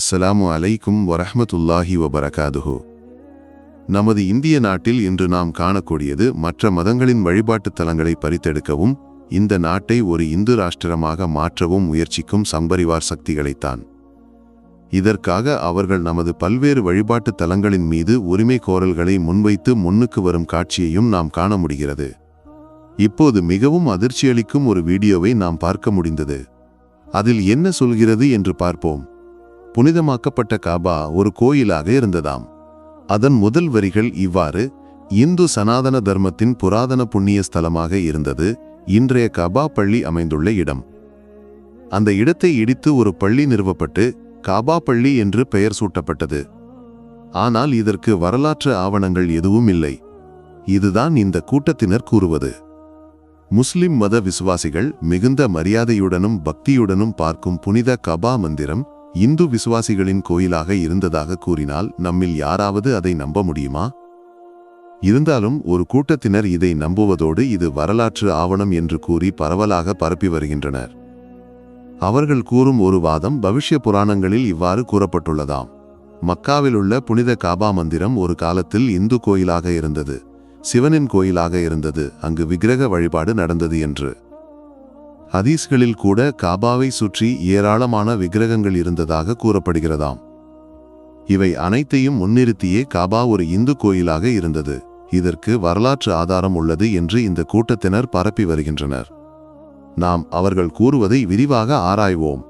அஸ்ஸலாமு அலைக்கும் வரஹமத்துல்லாஹி வபரகாதுஹு. நமது இந்திய நாட்டில் இன்று நாம் காணக்கூடியது மற்ற மதங்களின் வழிபாட்டுத் தலங்களை பறித்தெடுக்கவும் இந்த நாட்டை ஒரு இந்து ராஷ்டிரமாக மாற்றவும் முயற்சிக்கும் சம்பரிவார் சக்திகளைத்தான். இதற்காக அவர்கள் நமது பல்வேறு வழிபாட்டுத் தலங்களின் மீது உரிமை கோரல்களை முன்வைத்து முன்னுக்கு வரும் காட்சியையும் நாம் காண முடிகிறது. இப்போது மிகவும் அதிர்ச்சியளிக்கும் ஒரு வீடியோவை நாம் பார்க்க முடிந்தது. அதில் என்ன சொல்கிறது என்று பார்ப்போம். புனிதமாக்கப்பட்ட காபா ஒரு கோயிலாக இருந்ததாம். அதன் முதல் வரிகள் இவ்வாறு இந்து சனாதன தர்மத்தின் புராதன புண்ணிய ஸ்தலமாக இருந்தது இன்றைய கபா பள்ளி அமைந்துள்ள இடம். அந்த இடத்தை இடித்து ஒரு பள்ளி நிறுவப்பட்டு காபா பள்ளி என்று பெயர் சூட்டப்பட்டது. ஆனால் இதற்கு வரலாற்று ஆவணங்கள் எதுவும் இல்லை. இதுதான் இந்த கூட்டத்தினர் கூறுவது. முஸ்லிம் மத விசுவாசிகள் மிகுந்த மரியாதையுடனும் பக்தியுடனும் பார்க்கும் புனித கபா மந்திரம் இந்து விசுவாசிகளின் கோயிலாக இருந்ததாக கூறினால் நம்மில் யாராவது அதை நம்ப முடியுமா? இருந்தாலும் ஒரு கூட்டத்தினர் இதை நம்புவதோடு இது வரலாற்று ஆவணம் என்று கூறி பரவலாக பரப்பி வருகின்றனர். அவர்கள் கூறும் ஒரு வாதம் பவிஷ்ய புராணங்களில் இவ்வாறு கூறப்பட்டுள்ளதாம். மக்காவிலுள்ள புனித காபா மந்திரம் ஒரு காலத்தில் இந்து கோயிலாக இருந்தது. சிவனின் கோயிலாக இருந்தது. அங்கு விக்கிரக வழிபாடு நடந்தது என்று. ஹதீஸ்களில் கூட காபாவை சுற்றி ஏராளமான விக்கிரகங்கள் இருந்ததாக கூறப்படுகிறதாம். இவை அனைத்தையும் முன்னிறுத்தியே காபா ஒரு இந்து கோயிலாக இருந்தது. இதற்கு வரலாற்று ஆதாரம் உள்ளது என்று இந்த கூட்டத்தினர் பரப்பி வருகின்றனர். நாம் அவர்கள் கூறுவதை விரிவாக ஆராய்வோம்.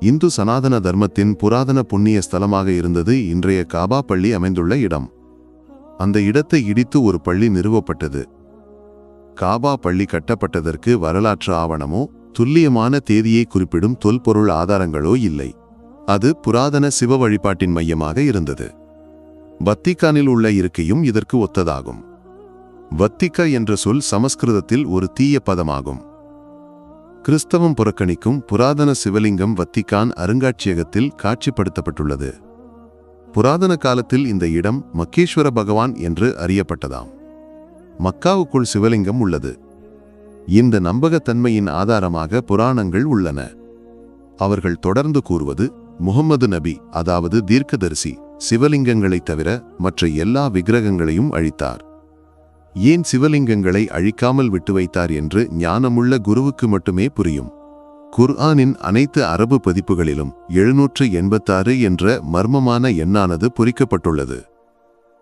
இந்து சனாதன தர்மத்தின் புராதன புண்ணிய ஸ்தலமாக இருந்தது இன்றைய காபா பள்ளி அமைந்துள்ள இடம். அந்த இடத்தை இடித்து ஒரு பள்ளி நிறுவப்பட்டது. காபா பள்ளி கட்டப்பட்டதற்கு வரலாற்று ஆவணமோ துல்லியமான தேதியை குறிப்பிடும் தொல்பொருள் ஆதாரங்களோ இல்லை. அது புராதன சிவ வழிபாட்டின் மையமாக இருந்தது. வத்திக்கானில் உள்ள இருக்கையும் இதற்கு ஒத்ததாகும். வத்திக்க என்ற சொல் சமஸ்கிருதத்தில் ஒரு தீய பதமாகும். கிறிஸ்தவம் புறக்கணிக்கும் புராதன சிவலிங்கம் வத்திக்கான் அருங்காட்சியகத்தில் காட்சிப்படுத்தப்பட்டுள்ளது. புராதன காலத்தில் இந்த இடம் மக்கேஸ்வர பகவான் என்று அறியப்பட்டதாம். மக்காவுக்குள் சிவலிங்கம் உள்ளது. இந்த நம்பகத்தன்மையின் ஆதாரமாக புராணங்கள் உள்ளன. அவர்கள் தொடர்ந்து கூறுவது முகம்மது நபி அதாவது தீர்க்கதரிசி சிவலிங்கங்களைத் தவிர மற்ற எல்லா விக்கிரகங்களையும் அழித்தார். ஏன் சிவலிங்கங்களை அழிக்காமல் விட்டு வைத்தார் என்று ஞானமுள்ள குருவுக்கு மட்டுமே புரியும். குர்ஆனின் அனைத்து அரபு பதிப்புகளிலும் எழுநூற்று எண்பத்தாறு என்ற மர்மமான எண்ணானது பொறிக்கப்பட்டுள்ளது.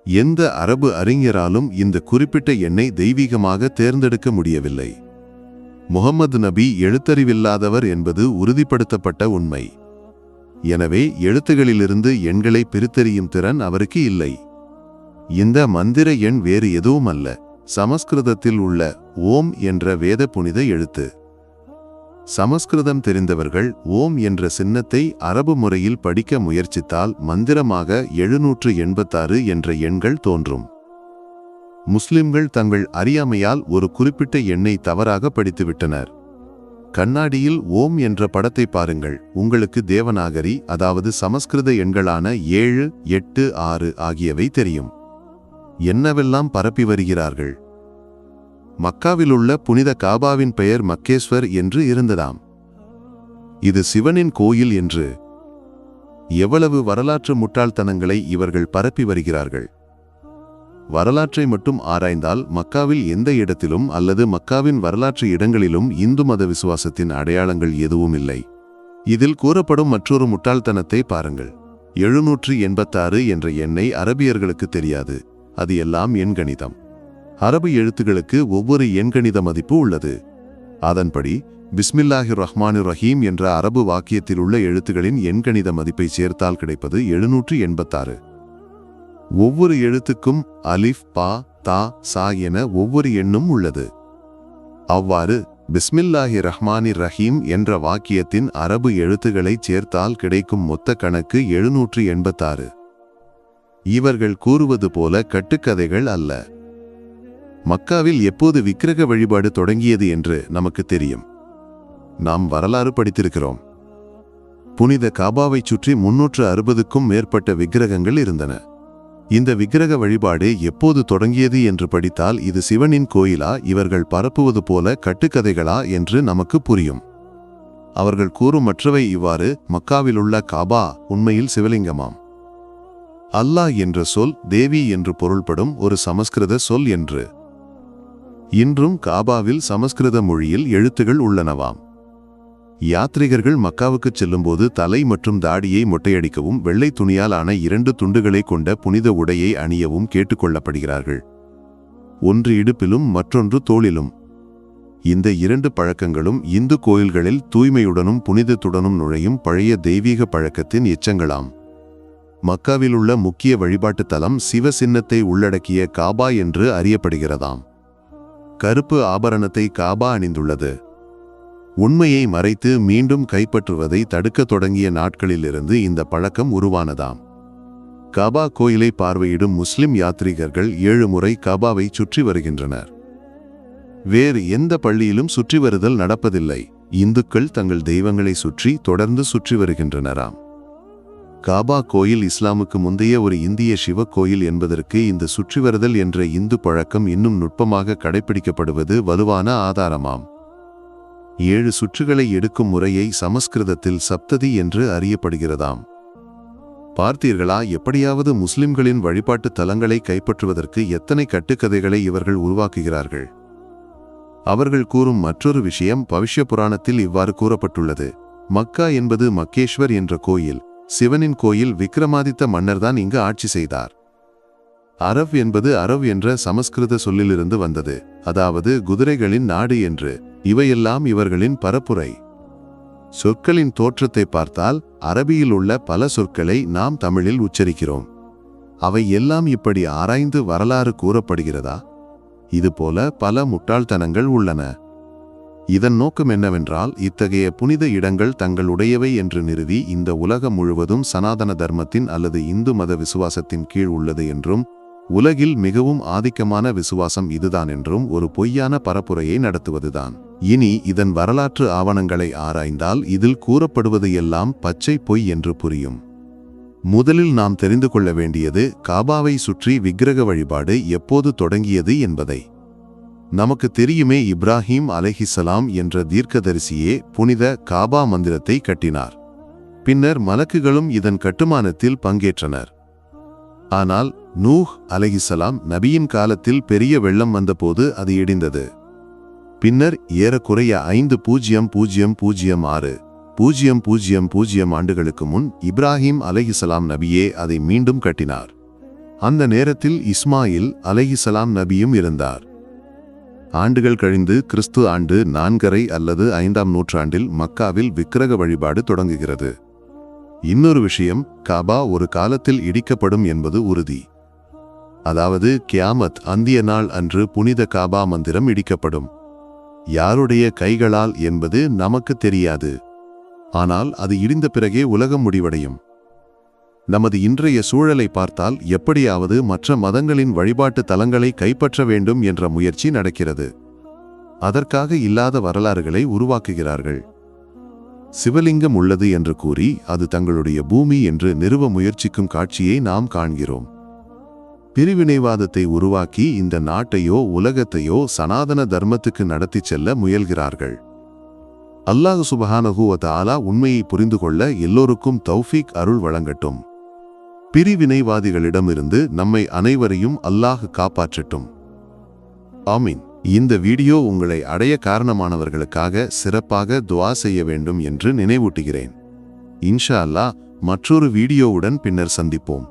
எந்த அரபு அறிஞராலும் இந்த குறிப்பிட்ட எண்ணை தெய்வீகமாக தேர்ந்தெடுக்க முடியவில்லை. முகமது நபி எழுத்தறிவில்லாதவர் என்பது உறுதிப்படுத்தப்பட்ட உண்மை. எனவே எழுத்துகளிலிருந்து எண்களை பிரித்தறியும் திறன் அவருக்கு இல்லை. இந்த மந்திர எண் வேறு எதுவும் அல்ல சமஸ்கிருதத்தில் உள்ள ஓம் என்ற வேத புனித எழுத்து. சமஸ்கிருதம் தெரிந்தவர்கள் ஓம் என்ற சின்னத்தை அரபு முறையில் படிக்க முயற்சித்தால் மந்திரமாக எழுநூற்று எண்பத்தாறு என்ற எண்கள் தோன்றும். முஸ்லிம்கள் தங்கள் அறியாமையால் ஒரு குறிப்பிட்ட எண்ணை தவறாக படித்துவிட்டனர். கண்ணாடியில் ஓம் என்ற படத்தை பாருங்கள். உங்களுக்கு தேவநாகரி அதாவது சமஸ்கிருத எண்களான ஏழு எட்டு ஆறு ஆகியவை தெரியும். என்னவெல்லாம் பரப்பி வருகிறார்கள்? மக்காவிலுள்ள புனித காபாவின் பெயர் மக்கேஸ்வர் என்று இருந்ததாம். இது சிவனின் கோயில் என்று எவ்வளவு வரலாற்று முட்டாள்தனங்களை இவர்கள் பரப்பி வருகிறார்கள். வரலாற்றை மட்டும் ஆராய்ந்தால் மக்காவில் எந்த இடத்திலும் அல்லது மக்காவின் வரலாற்று இடங்களிலும் இந்து மத விசுவாசத்தின் அடையாளங்கள் எதுவும் இல்லை. இதில் கூறப்படும் மற்றொரு முட்டாள்தனத்தை பாருங்கள். எழுநூற்று எண்பத்தாறு என்ற எண்ணை அரபியர்களுக்கு தெரியாது. அது எல்லாம் எண்கணிதம். அரபு எழுத்துகளுக்கு ஒவ்வொரு எண்கணித மதிப்பு உள்ளது. அதன்படி பிஸ்மில்லாஹிர் ரஹ்மானு ரஹீம் என்ற அரபு வாக்கியத்தில் உள்ள எழுத்துகளின் எண்கணித மதிப்பை சேர்த்தால் கிடைப்பது எழுநூற்று எண்பத்தாறு. ஒவ்வொரு எழுத்துக்கும் அலிஃப் பா தா சா என ஒவ்வொரு எண்ணும் உள்ளது. அவ்வாறு பிஸ்மில்லாஹி ரஹ்மானி ரஹீம் என்ற வாக்கியத்தின் அரபு எழுத்துக்களைச் சேர்த்தால் கிடைக்கும் மொத்த கணக்கு எழுநூற்று எண்பத்தாறு. இவர்கள் கூறுவது போல கட்டுக்கதைகள் அல்ல. மக்காவில் எப்போது விக்கிரக வழிபாடு தொடங்கியது என்று நமக்கு தெரியும். நாம் வரலாறு படித்திருக்கிறோம். புனித காபாவைச் சுற்றி முன்னூற்று அறுபதுக்கும் மேற்பட்ட விக்கிரகங்கள் இருந்தன. இந்த விக்கிரக வழிபாடு எப்போது தொடங்கியது என்று படித்தால் இது சிவனின் கோயிலா இவர்கள் பரப்புவது போல கட்டுக்கதைகளா என்று நமக்கு புரியும். அவர்கள் கூறும் மற்றவை இவ்வாறு மக்காவிலுள்ள காபா உண்மையில் சிவலிங்கமாம். அல்லாஹ் என்ற சொல் தேவி என்று பொருள்படும் ஒரு சமஸ்கிருத சொல் என்று. இன்றும் காபாவில் சமஸ்கிருத மொழியில் எழுத்துகள் உள்ளனவாம். யாத்ரிகர்கள் மக்காவுக்குச் செல்லும்போது தலை மற்றும் தாடியை மொட்டையடிக்கவும் வெள்ளை துணியால் ஆன இரண்டு துண்டுகளை கொண்ட புனித உடையை அணியவும் கேட்டுக்கொள்ளப்படுகிறார்கள் ஒன்று இடுப்பிலும் மற்றொன்று தோளிலும். இந்த இரண்டு பழக்கங்களும் இந்து கோயில்களில் தூய்மையுடனும் புனிதத்துடனும் நுழையும் பழைய தெய்வீக பழக்கத்தின் எச்சங்களாம். மக்காவிலுள்ள முக்கிய வழிபாட்டுத் தலம் சிவ சின்னத்தை உள்ளடக்கிய காபா என்று அறியப்படுகிறதாம். கருப்பு ஆபரணத்தை காபா அணிந்துள்ளது. உண்மையை மறைத்து மீண்டும் கைப்பற்றுவதை தடுக்கத் தொடங்கிய நாட்களிலிருந்து இந்த பழக்கம் உருவானதாம். கபா கோயிலை பார்வையிடும் முஸ்லிம் யாத்ரீகர்கள் ஏழு முறை கபாவை சுற்றி வருகின்றனர். வேறு எந்த பள்ளியிலும் சுற்றி வருதல் நடப்பதில்லை. இந்துக்கள் தங்கள் தெய்வங்களை சுற்றி தொடர்ந்து சுற்றி வருகின்றனராம். காபா கோயில் இஸ்லாமுக்கு முந்தைய ஒரு இந்திய சிவ கோயில் என்பதற்கு இந்த சுற்றிவருதல் என்ற இந்து பழக்கம் இன்னும் நுட்பமாக கடைபிடிக்கப்படுவது வலுவான ஆதாரமாம். ஏழு சுற்றுகளை எடுக்கும் முறையை சமஸ்கிருதத்தில் சப்ததி என்று அறியப்படுகிறதாம். பார்த்தீர்களா எப்படியாவது முஸ்லிம்களின் வழிபாட்டு தலங்களை கைப்பற்றுவதற்கு எத்தனை கட்டுக்கதைகளை இவர்கள் உருவாக்குகிறார்கள். அவர்கள் கூறும் மற்றொரு விஷயம் பவிஷ்ய புராணத்தில் இவ்வாறு கூறப்பட்டுள்ளது. மக்கா என்பது மக்கேஸ்வர் என்ற கோயில். சிவனின் கோயில் விக்ரமாதித்த மன்னர்தான் இங்கு ஆட்சி செய்தார். அரவ் என்பது அரவ் என்ற சமஸ்கிருத சொல்லிலிருந்து வந்தது. அதாவது குதிரைகளின் நாடு என்று. இவையெல்லாம் இவர்களின் பரப்புரை. சொற்களின் தோற்றத்தை பார்த்தால் அரபியில் உள்ள பல சொற்களை நாம் தமிழில் உச்சரிக்கிறோம். அவை எல்லாம் இப்படி ஆராய்ந்து வரலாறு கூறப்படுகிறதா? இதுபோல பல முட்டாள்தனங்கள் உள்ளன. இதன் நோக்கம் என்னவென்றால் இத்தகைய புனித இடங்கள் தங்களுடையவை என்று நிறுவி இந்த உலகம் முழுவதும் சனாதன தர்மத்தின் அல்லது இந்து மத விசுவாசத்தின் கீழ் உள்ளது என்றும் உலகில் மிகவும் ஆதிக்கமான விசுவாசம் இதுதான் என்றும் ஒரு பொய்யான பரப்புரையை நடத்துவதுதான். இனி இதன் வரலாற்று ஆவணங்களை ஆராய்ந்தால் இதில் கூறப்படுவது எல்லாம் பச்சை பொய் என்று புரியும். முதலில் நாம் தெரிந்து கொள்ள வேண்டியது காபாவை சுற்றி விக்கிரக வழிபாடு எப்போது தொடங்கியது என்பதை. நமக்கு தெரியுமே இப்ராஹிம் அலைஹிசலாம் என்ற தீர்க்கதரிசியே புனித காபா மந்திரத்தை கட்டினார். பின்னர் மலக்குகளும் இதன் கட்டுமானத்தில் பங்கேற்றனர். ஆனால் நூஹ் அலஹிசலாம் நபியின் காலத்தில் பெரிய வெள்ளம் வந்தபோது அது இடிந்தது. பின்னர் ஏறக்குறைய ஐந்து பூஜ்ஜியம் பூஜ்ஜியம் பூஜ்ஜியம் ஆறு பூஜ்ஜியம் பூஜ்ஜியம் பூஜ்ஜியம் ஆண்டுகளுக்கு முன் இப்ராஹிம் அலஹிசலாம் நபியே அதை மீண்டும் கட்டினார். அந்த நேரத்தில் இஸ்மாயில் அலஹிசலாம் நபியும் இருந்தார். ஆண்டுகள் கழிந்து கிறிஸ்து ஆண்டு நான்கரை அல்லது ஐந்தாம் நூற்றாண்டில் மக்காவில் விக்கிரக வழிபாடு தொடங்குகிறது. இன்னொரு விஷயம் காபா ஒரு காலத்தில் இடிக்கப்படும் என்பது உறுதி. அதாவது கியாமத் அந்திய நாள் அன்று புனித காபா மந்திரம் இடிக்கப்படும். யாருடைய கைகளால் என்பது நமக்கு தெரியாது. ஆனால் அது இடிந்த பிறகே உலகம் முடிவடையும். நமது இன்றைய சூழலை பார்த்தால் எப்படியாவது மற்ற மதங்களின் வழிபாட்டு தலங்களை கைப்பற்ற வேண்டும் என்ற முயற்சி நடக்கிறது. அதற்காக இல்லாத வரலாறுகளை உருவாக்குகிறார்கள். சிவலிங்கம் உள்ளது என்று கூறி அது தங்களுடைய பூமி என்று நிறுவ முயற்சிக்கும் காட்சியை நாம் காண்கிறோம். பிரிவினைவாதத்தை உருவாக்கி இந்த நாட்டையோ உலகத்தையோ சனாதன தர்மத்துக்கு நடத்திச் செல்ல முயல்கிறார்கள். அல்லாஹ் சுபஹானஹு தாலா உண்மையை புரிந்து கொள்ள எல்லோருக்கும் தௌஃபீக் அருள் வழங்கட்டும். பிரிவினைவாதிகளிடமிருந்து நம்மை அனைவரையும் அல்லாஹ் காப்பாற்றட்டும். ஆமீன். இந்த வீடியோ உங்களை அடைய காரணமானவர்களுக்காக சிறப்பாக துவா செய்ய வேண்டும் என்று நினைவூட்டுகிறேன். இன்ஷா அல்லாஹ் மற்றொரு வீடியோவுடன் பின்னர் சந்திப்போம்.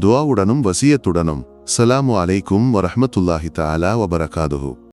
துவாவுடனும் வசியத்துடனும். சலாமு அலைக்கும் வரஹமத்துல்லாஹி தஆலா வபரகாதுஹு.